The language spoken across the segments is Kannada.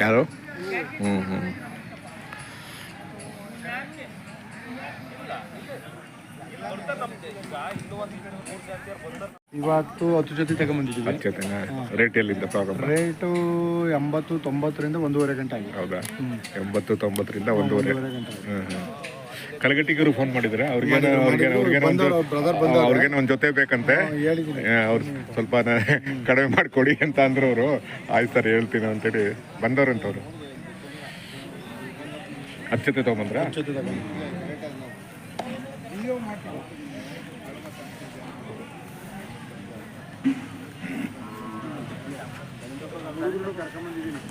ಯಾರು ಹ್ಞೂ ಹ್ಞೂ ಇವತ್ತು ಹತ್ತು ಜೊತೆ ತಗೊಂಬಂದಿದ್ದೀವಿ. ಅಚ್ಚತೆನಾ ರೇಟ್ ಎಲ್ಲಿಂದ ರೇಟು ಎಂಬತ್ತು ತೊಂಬತ್ತರಿಂದ ಒಂದೂವರೆ ಗಂಟೆ ಆಗಿದೆ. ಹೌದಾ? ಎಂಬತ್ತು ತೊಂಬತ್ತರಿಂದ ಒಂದೂವರೆ. ಗಂಟೆ. ಕಲಗಟ್ಟಿಗರು ಫೋನ್ ಮಾಡಿದ್ರೆ ಅವ್ರಿಗೇನೋ ಅವ್ರಿಗೇನೋ ಅವ್ರಿಗೇನೋ ಒಂದು. ಅವ್ರಿಗೇನೋ ಜೊತೆ ಬೇಕಂತೆ. ಅವ್ರು ಸ್ವಲ್ಪ ಕಡಿಮೆ ಮಾಡಿಕೊಡಿ ಅಂತ ಅಂದ್ರು ಅವರು. ಆಯ್ತು ಸರ್ ಹೇಳ್ತೀನಿ ಅಂತೇಳಿ ಬಂದವ್ರಂತವ್ರು ಅವರು. ಜೊತೆ ತೊಗೊಂಬಂದ್ರ?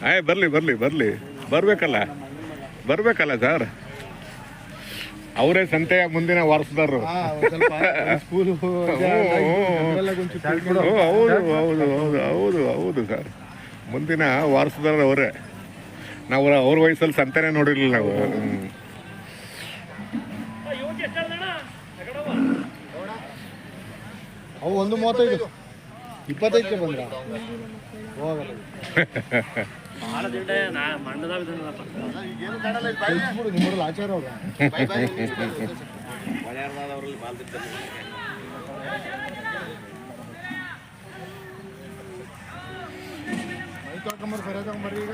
ಆಯ್ ಬರ್ಲಿ ಬರ್ಲಿ ಬರ್ಲಿ. ಬರ್ಬೇಕಲ್ಲ. ಬರ್ಬೇಕಲ್ಲ ಸರ್. ಅವರೇ ಸಂತೆಯ ಮುಂದಿನ ವಾರಸದಾರರು. ಹೌದು ಹೌದು ಹೌದು ಹೌದು ಹೌದು ಸರ್. ಮುಂದಿನ ವಾರಸದಾರ ಅವರೇ ನಾವು ಅವ್ರ ವಯಸ್ಸಲ್ಲಿ ಸಂತೆನೇ ನೋಡಿರ್ಲಿಲ್ಲ ನಾವು. ಹ್ಮ್. ಅವು ಒಂದು ಮೂವತ್ತೈದು. ಇಪ್ಪತ್ತೈದಕ್ಕೆ ಬಂದ್ರ ಹೋಗಲ್ಲ ಆಚಾರ ಹೋಗ ಮೈಕ್ ಹಾಕೊಂಬರ್ ಸರಿಯಾದ ಈಗ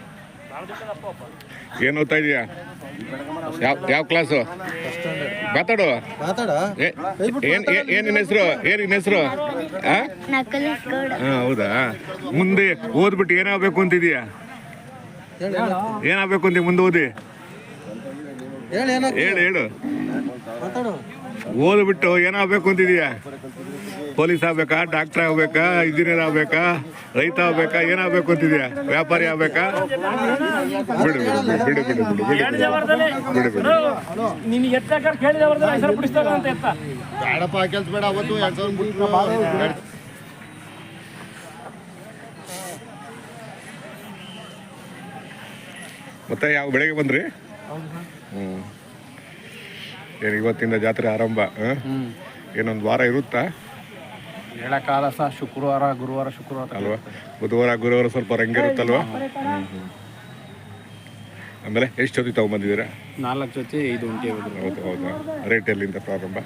ಏನ್ ಓದ್ತಾ ಇದೀಯಾ? ಯಾವ ಯಾವ ಕ್ಲಾಸು ಮಾತಾಡು. ಏನು ನಿನ್ನ ಹೆಸರು? ಏನು ನಿನ್ನ ಹೆಸರು ಹಾ, ಹೌದಾ? ಮುಂದೆ ಓದ್ಬಿಟ್ಟು ಏನಾಗಬೇಕು ಅಂತಿದೀಯಾ? ಏನಾಗಬೇಕು ಅಂತೀಯ ಮುಂದೆ ಓದಿ? ಹೇಳಿ ಏನ ಹೇಳು ಹೇಳು. ಮಾತಾಡು. ಓದ್ಬಿಟ್ಟು ಏನಾಗಬೇಕು ಅಂತಿದೀಯಾ? ಪೊಲೀಸ್ ಆಗ್ಬೇಕಾ? ಡಾಕ್ಟರ್ ಆಗ್ಬೇಕಾ? ಇಂಜಿನಿಯರ್ ಆಗ್ಬೇಕಾ? ರೈತ ಆಗ್ಬೇಕಾ? ಏನಾಗಬೇಕು ಅಂತಿದ್ಯಾ ವ್ಯಾಪಾರಿ ಆಗ್ಬೇಕಾ? ಬಿಡು ಬಿಡು ಬಿಡು ಬಿಡು ಬಿಡು ಮತ್ತೆ ಯಾವ ಬೆಳಿಗ್ಗೆ ಬಂದ್ರಿ? ಹ್ಞೂ ಏನು ಇವತ್ತಿಂದ ಜಾತ್ರೆ ಆರಂಭ ಹ್ಮ್. ಏನೊಂದು ವಾರ ಇರುತ್ತಾ? ಹೇಳಕ್ಕಾಗಲ್ಲ ಸಹ ಶುಕ್ರವಾರ ಗುರುವಾರ ಶುಕ್ರವಾರ ಅಲ್ವಾ? ಬುಧವಾರ ಗುರುವಾರ ಸ್ವಲ್ಪ ರಂಗಿರುತ್ತಲ್ವಾ. ಆಮೇಲೆ ಎಷ್ಟು ಜೊತೆ ತಗೊಂಬಂದಿದ್ದೀರಾ? ನಾಲ್ಕು ಜೊತೆ ಐದು ಒಂಟಿ ಹೌದು ಹೌದು. ರೇಟ್ ಎಲ್ಲಿಂದ ಪ್ರಾರಂಭ?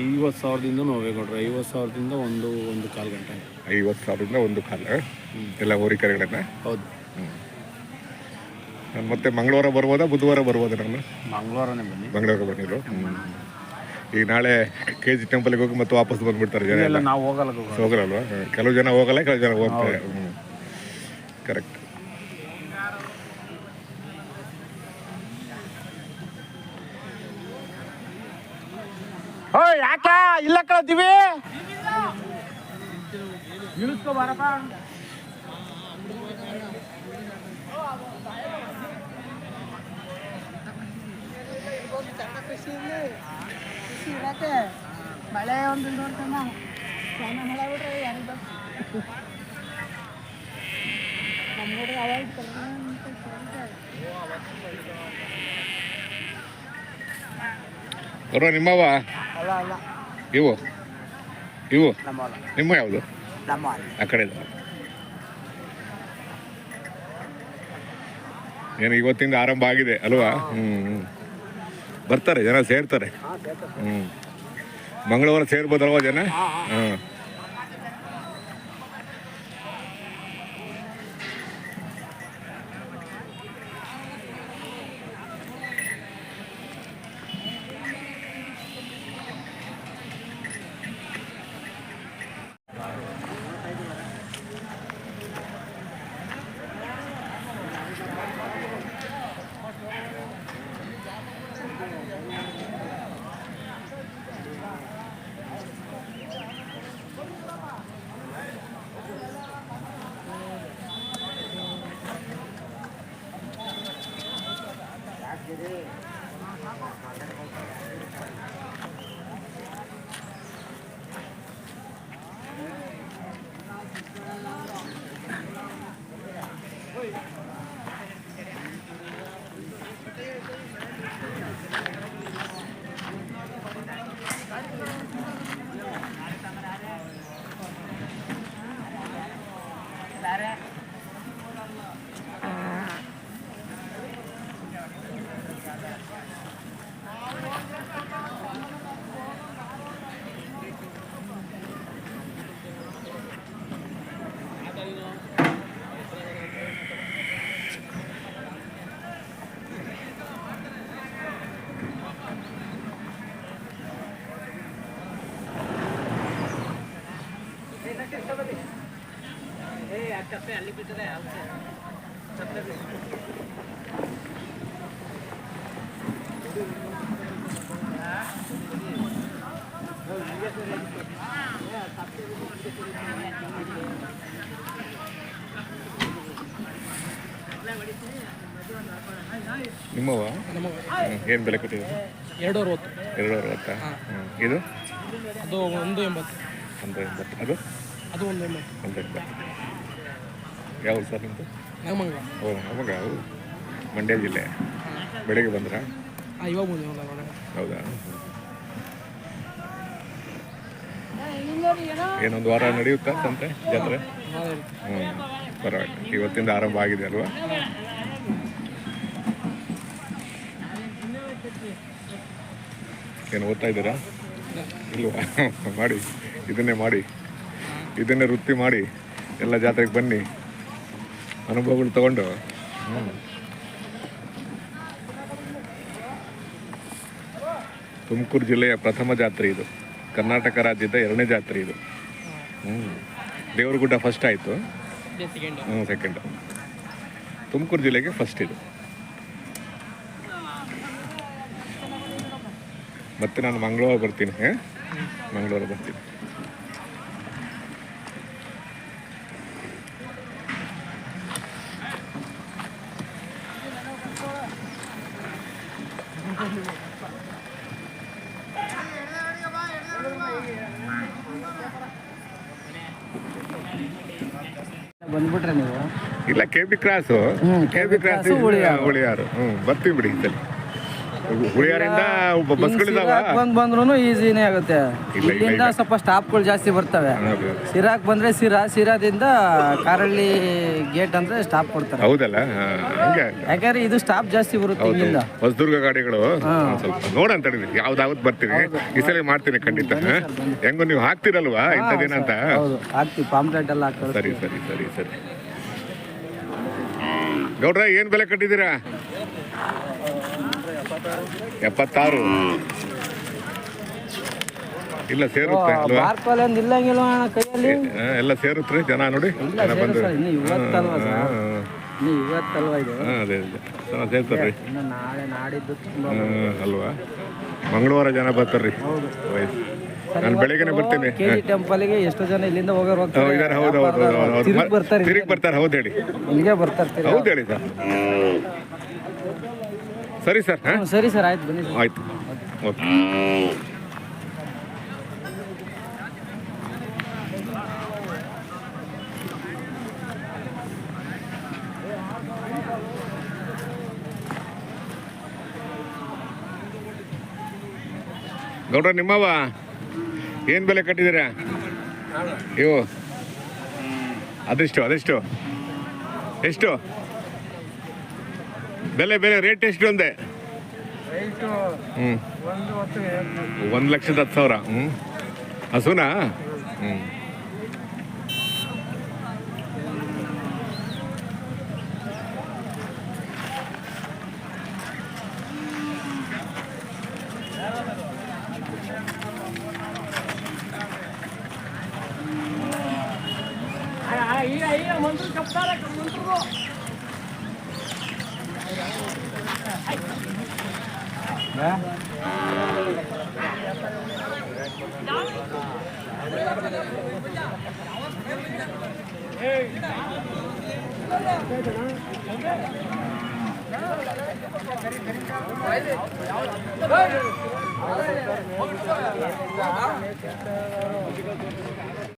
ಐವತ್ತು ಸಾವಿರದಿಂದ ನೋವೇಗೌಡ್ರು ಐವತ್ತು ಸಾವಿರದಿಂದ ಒಂದು ಒಂದು ಕಾಲು ಗಂಟೆ. ಐವತ್ತು ಸಾವಿರದಿಂದ ಒಂದು ಕಾಲ ಎಲ್ಲ ಹೋರಿಕರೆಗಳನ್ನ ಹೌದು. ನಾನು ಮತ್ತೆ ಮಂಗಳವಾರ ಬರ್ಬೋದಾ ಬುಧವಾರ ಬರ್ಬೋದಾ ನಾನು? ಮಂಗಳವಾರನೇ ಬನ್ನಿ. ಮಂಗಳವಾರ ಬಂದಿರು ಈಗ ನಾಳೆ ಕೆ ಜಿ ಟೆಂಪಲ್ಗೆ ಹೋಗಿ ಮತ್ತೆ ವಾಪಸ್ ಬಂದ್ಬಿಡ್ತಾರೆ ಜನ ಎಲ್ಲ. ನಾವು ಹೋಗಲ್ಲ ಗುರು. ಹೋಗಲ್ವಾ ಕೆಲವು ಜನ ಹೋಗಲ್ಲ ಕೆಲವು ಜನ ಹೋಗ್ತಾರೆ. ಕರೆಕ್ಟ್ ಓಯ್ ಯಾಕ? ಇಲ್ಲ ಕಳ್ತೀವಿ ಇಳಿಸ್ಕೊ ಬಾರಪ್ಪ ಮಳೆ ಒಂದು ನೋಡ್ತಮ್ಮ ಸ್ನಾನ ಮಾಡಬಿಟ್ರೆ ಯಾರಿಗ ನಮ್ಮ ಹುಡುಗ ಅವಾಗ ಬರುವ ನಿಮ್ಮವ ಅಲ್ಲ ಅಲ್ಲ ಇವು? ಇವು? ನಮ್ಮ ನಿಮ್ಮ ಯಾವುದು? ನಮ್ಮ ಆ ಕಡೆ ಏನು ಇವತ್ತಿಂದ ಆರಂಭ ಆಗಿದೆ ಅಲ್ವಾ? ಹ್ಮ್ ಹ್ಮ್. ಬರ್ತಾರೆ ಜನ ಸೇರ್ತಾರೆ. ಹ್ಞೂ ಮಂಗಳವಾರ ಸೇರ್ಬೋದಲ್ವಾ ಜನ? ಹ್ಮ್ ನಿಮ್ಮವ ಏನು ಬೆಲೆ ಕೊಟ್ಟಿದೆ ಎರಡು ಅರವತ್ತು ಎರಡು ಅರವತ್ತಾ ಇದು? ಅದು ಒಂದು ಎಂಬತ್ತು. ಒಂದು ಎಂಬತ್ತು. ಅದು? ಅದು ಒಂದು ಎಂಬತ್ತು. ಒಂದು ಎಂಬತ್ತು. ಯಾವ ಸರ್ ನಿಮ್ಮದು ನಮಂಗ ಓ ನಮಗ ಅವು ಮಂಡ್ಯ ಜಿಲ್ಲೆ. ಬೆಳಿಗ್ಗೆ ಬಂದ್ರಾ? ಇವಾಗ ಹೌದಾ? ಏನೊಂದು ವಾರ ನಡೆಯುತ್ತಾ ಸಂತೆ ಜಾತ್ರೆ? ಹ್ಞೂ ಪರವಾಗಿ ಇವತ್ತಿಂದ ಆರಂಭ ಆಗಿದೆ ಅಲ್ವಾ? ಏನು ಓದ್ತಾ ಇದ್ದೀರಾ? ಇಲ್ವಾ? ಮಾಡಿ ಇದನ್ನೇ ಮಾಡಿ. ಇದನ್ನೇ ವೃತ್ತಿ ಮಾಡಿ. ಎಲ್ಲ ಜಾತ್ರೆಗೆ ಬನ್ನಿ. ಅನುಭವಗಳು ತಗೊಂಡು? ತುಮಕೂರು ಜಿಲ್ಲೆಯ ಪ್ರಥಮ ಜಾತ್ರೆ ಇದು. ಕರ್ನಾಟಕ ರಾಜ್ಯದ ಎರಡನೇ ಜಾತ್ರೆ ಇದು. ದೇವರಗುಡ್ಡ ಫಸ್ಟ್ ಆಯಿತು. ಸೆಕೆಂಡ್ ಹ್ಞೂ ಸೆಕೆಂಡ್ ತುಮಕೂರು ಜಿಲ್ಲೆಗೆ ಫಸ್ಟ್ ಇದು. ಮತ್ತೆ ನಾನು ಮಂಗಳವಾರ ಬರ್ತೀನಿ ಮಂಗಳವಾರ ಬರ್ತೀನಿ. ಬಂದ್ಬಿಟ್ರೆ ನೀವು? ಇಲ್ಲ K B cross K B cross Huliyar ಹ್ಞೂ ಬರ್ತೀವಿ ಬಿಡಿ ಸಲ. ಹುಳಿಯಾರಿಂದ ಬಸ್ಗಳಿದಾವ? ಬಂದ್ ಬಂದ್ರು ಈಸಿನೇ ಆಗುತ್ತೆ. ಇಲ್ಲ, ಇಲ್ಲಿಂದ ಸ್ವಲ್ಪ ಸ್ಟಾಪ್ಗಳು ಜಾಸ್ತಿ ಬರ್ತವೆ. ಸಿರಾಕ್ ಬಂದ್ರೆ ಸಿರಾ ಸಿರಾದಿಂದ ಕಾರಳ್ಳಿ ಗೇಟ್ ಅಂದ್ರೆ ಸ್ಟಾಪ್ ಕೊಡ್ತಾರೆ. ಹೌದಲ್ಲ? ಯಾಕಂದ್ರೆ ಇದು ಸ್ಟಾಪ್ ಜಾಸ್ತಿ ಬರುತ್ತೆ ಇಲ್ಲಿಂದ. ಹೊಸದುರ್ಗ ಗಾಡಿಗಳು. ಸ್ವಲ್ಪ ನೋಡೋಣ ತಡೀರಿ ಯಾವ್ದಾವತ್ ಬರ್ತೀನಿ. ಈ ಸಲ ಮಾಡ್ತೀನಿ ಖಂಡಿತ? ಹೆಂಗೋ ನೀವು ಹಾಕ್ತಿರಲ್ವಾ ಇಂಥದೇನಂತ ಹೌದು ಹಾಕ್ತಿವಿ. ಪಾಂಪ್ಲೆಟ್ ಎಲ್ಲ ಹಾಕ್ತಾರೆ ಸರಿ ಸರಿ ಸರಿ ಸರಿ. ಗೌಡ್ರ ಏನ್ ಬೆಲೆ ಕಟ್ಟಿದ್ದೀರಾ? ಎಪ್ಪತ್ತಾರು. ಇಲ್ಲ ಸೇರುತ್ತೆ ಅಲ್ವಾ? ಇಲ್ಲಂಗಿಲ್ಲ ಅಣ್ಣ ಕೈಯಲ್ಲಿ? ಎಲ್ಲ ಸೇರುತ್ತೆ ಜನ ನೋಡಿ. ಇಲ್ಲ ಜನ ಬಂದು. ಸೇರಿಸಲ್ಲ, ಇನ್ನು ಇವತ್ತಲ್ವಾ ಸರ್? ಹಾ, ಇನ್ನು ಇವತ್ತಲ್ವಾ ಇದು? ಹಾ, ಅದೇ ಅದೇ. ಜನ ಸೇರ್ತಾರೆ ಇನ್ನು ನಾಳೆ ನಾಡಿದ್ದು ತುಂಬಾ ಅಲ್ವಾ? ಮಂಗಳವಾರ ಜನ ಬರ್ತಾರ್ರಿ. ವಯಸ್ಸು ನಾನು ಬೆಳಿಗ್ಗೆನೆ ಬರ್ತೀನಿ. ಕೆ ಜಿ ಟೆಂಪಲ್ಗೆ ಎಷ್ಟು ಜನ ಇಲ್ಲಿಂದ ಹೋಗೋರು ಹೋಗ್ತಾರೆ. ಇದಾರೆ ಹೌದು ಹೌದು ಹೌದು ಹೌದು. ತಿರುಗಿ ಬರ್ತಾರೆ ತಿರುಗಿ ಬರ್ತಾರೆ ಹೌದು ಹೇಳಿ. ಇಲ್ಲಿಗೆ ಬರ್ತಾರೆ ಹೌದು ಹೇಳಿ ಸರ್. ಸರಿ ಸರ್ ಹಾಂ? ಸರಿ ಸರ್ ಆಯ್ತು ಬನ್ನಿ ಸರ್. ಆಯ್ತು. ಓಕೆ. ಗೌಡ್ರ ನಿಮ್ಮವ ಏನು ಬೆಲೆ ಕಟ್ಟಿದ್ದೀರಾ? ಇವು ಅದೆಷ್ಟು ಅದೆಷ್ಟು? ಎಷ್ಟು? ಬೆಲೆ ಬೆಲೆ ರೇಟ್ ಎಷ್ಟು ಒಂದೇ ಹ್ಞೂ ಒಂದು ಲಕ್ಷದ ಹತ್ತು ಸಾವಿರ. ಹ್ಞೂ ಹಸುನಾ? ಹ್ಞೂ ಮಂತ್ರ ಯಾವ್ದು